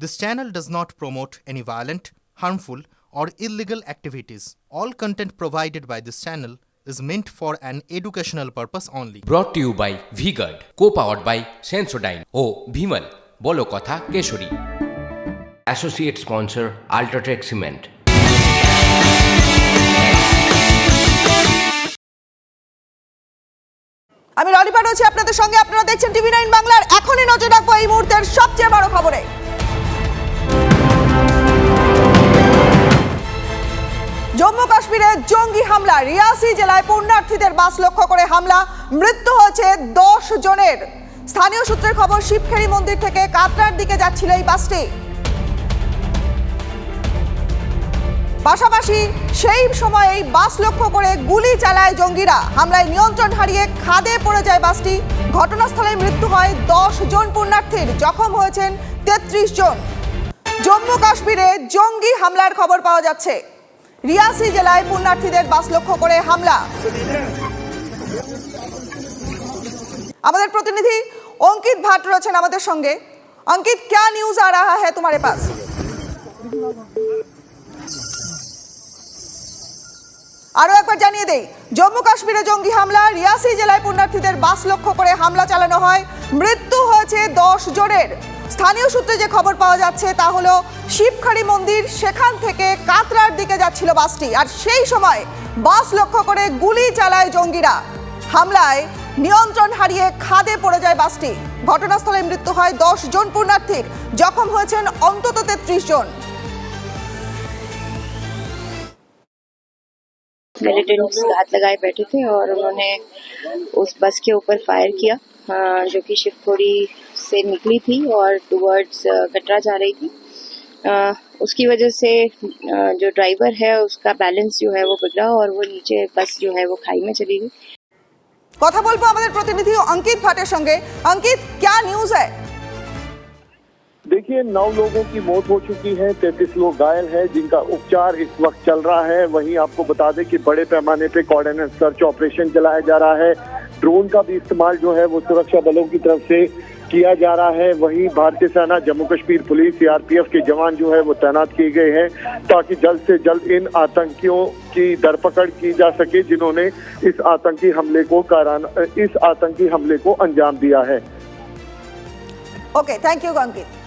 This channel does not promote any violent, harmful, or illegal activities. All content provided by this channel is meant for an educational purpose only. To you by V Guard co powered by Sensodyne ও ভিমল বলো কথা কেশরী associate sponsor UltraTech cement আমি ললিপা রয়েছি আপনাদের সঙ্গে আপনারা দেখছেন টিভি নাইন বাংলার এখনই নজর রাখব এই মুহূর্তের সবচেয়ে বড় খবরে জঙ্গি হামলা। রিয়াসি জেলায় পুণ্যার্থীদের বাস লক্ষ্য করে হামলা। মৃত্যু হয়েছে দশ জনের। স্থানীয় সূত্রের খবর, শিবখেরি মন্দির থেকে কাতরার দিকে যাচ্ছিল এই বাসটি। পাশাপাশি সেই সময়েই বাস লক্ষ্য করে গুলি চালায় জঙ্গিরা। হামলায় নিয়ন্ত্রণ হারিয়ে খাদে পড়ে যায় বাসটি। ঘটনাস্থলে মৃত্যু হয় দশ জন পুণ্যার্থীর। জখম হয়েছেন তেত্রিশ জন। জম্মু কাশ্মীরে জঙ্গি হামলার খবর পাওয়া যাচ্ছে। রিয়াসি জেলায় পুণ্যার্থীদের বাস লক্ষ্য করে হামলা। আমাদের প্রতিনিধি অঙ্কিত ভাট রয়েছেন আমাদের সঙ্গে। অঙ্কিত, ক্যা নিউজ আ রাহা হ্যাঁ তোমার পাস? আরও একবার জানিয়ে দেই, জম্মু কাশ্মীরে জঙ্গি হামলা, রিয়াসি জেলায় পুণ্যার্থীদের বাস লক্ষ্য করে হামলা চালানো হয়। মৃত্যু হয়েছে দশ জনের। স্থানীয় সূত্রে যে খবর পাওয়া যাচ্ছে তা হলো শিবখাড়ি মন্দির সেখান থেকে কাতরার দিকে যাচ্ছিল বাসটি আর সেই সময় বাস লক্ষ্য করে গুলি চালায় জঙ্গিরা হামলায় নিয়ন্ত্রণ হারিয়ে খাদে পড়ে যায় বাসটি ঘটনাস্থলে মৃত্যু হয় দশ জন পুণ্যার্থীর জখম হয়েছেন অন্তত তেত্রিশ জন मिलिटेंट्स घात लगाए बैठे थे और उन्होंने उस बस के ऊपर फायर किया अ, जो कि शिवखोड़ी से निकली थी और टुवर्ड्स कटरा जा रही थी अ, उसकी वजह से अ, जो ड्राइवर है उसका बैलेंस जो है वो बिगड़ा और वो नीचे बस जो है वो खाई में चली गई কথা বলবো আমাদের প্রতিনিধি অঙ্কিত ভাটের সঙ্গে অঙ্কিত क्या न्यूज है देखिए नौ लोगों की मौत हो चुकी है तैतीस लोग घायल हैं जिनका उपचार इस वक्त चल रहा है वहीं आपको बता दें कि बड़े पैमाने पे कोऑर्डिनेट सर्च ऑपरेशन चलाया जा रहा है ड्रोन का भी इस्तेमाल जो है वो सुरक्षा बलों की तरफ से किया जा रहा है, वहीं भारतीय सेना, जम्मू कश्मीर पुलिस सीआरपीएफ के जवान जो है वो तैनात किए गए हैं, ताकि जल्द से जल्द इन आतंकियों की धरपकड़ की जा सके, जिन्होंने इस आतंकी हमले को कारण इस आतंकी हमले को अंजाम दिया है। Okay thank you Ankit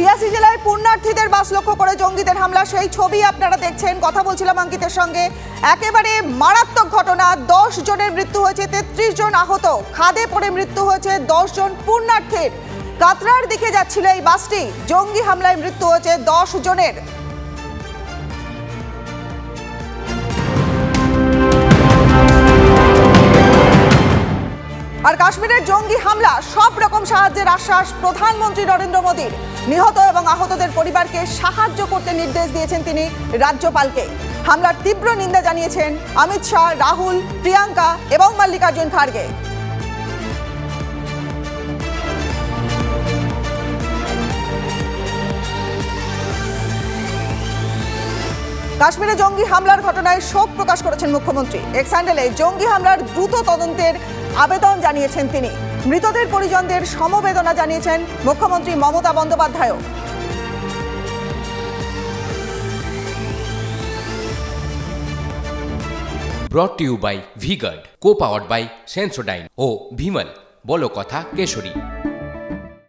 Reasi জেলায় পুণ্যার্থীদের বাস লক্ষ্য করে জঙ্গিদের হামলা। সেই ছবি আপনারা দেখছেন, কথা বলছিলাম অঙ্কিতের সঙ্গে। একেবারে মারাত্মক ঘটনা, দশ জনের মৃত্যু হয়েছে, তেত্রিশ জন আহত। খাদে পড়ে মৃত্যু হয়েছে দশ জন পুণ্যার্থীর। কাতরার দিকে যাচ্ছিল এই বাসটি, জঙ্গি হামলায় মৃত্যু হয়েছে দশ জনের। আর কাশ্মীরের জঙ্গি হামলা, সব রকম সাহায্যের আশ্বাস প্রধানমন্ত্রী নরেন্দ্র মোদীর। নিহত এবং আহতদের পরিবারকে সাহায্য করতে নির্দেশ দিয়েছেন তিনি রাজ্যপালকে। হামলার তীব্র নিন্দা জানিয়েছেন অমিত শাহ, রাহুল, প্রিয়াঙ্কা এবং মল্লিকার্জুন খাড়গে কাশ্মীরে জঙ্গি হামলার ঘটনায় শোক প্রকাশ করেছেন মুখ্যমন্ত্রী। এক্স হ্যান্ডেলে জঙ্গি হামলার দ্রুত তদন্তের আবেদন জানিয়েছেন তিনি। মৃতদের পরিজনদের সমবেদনা জানিয়েছেন মুখ্যমন্ত্রী Mamata বন্দ্যোপাধ্যায়ও। Brought to you by V Guard co powered by Sensodyne ও ভিমল বলো কথা Keshari.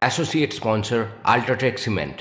Associate sponsor UltraTech cement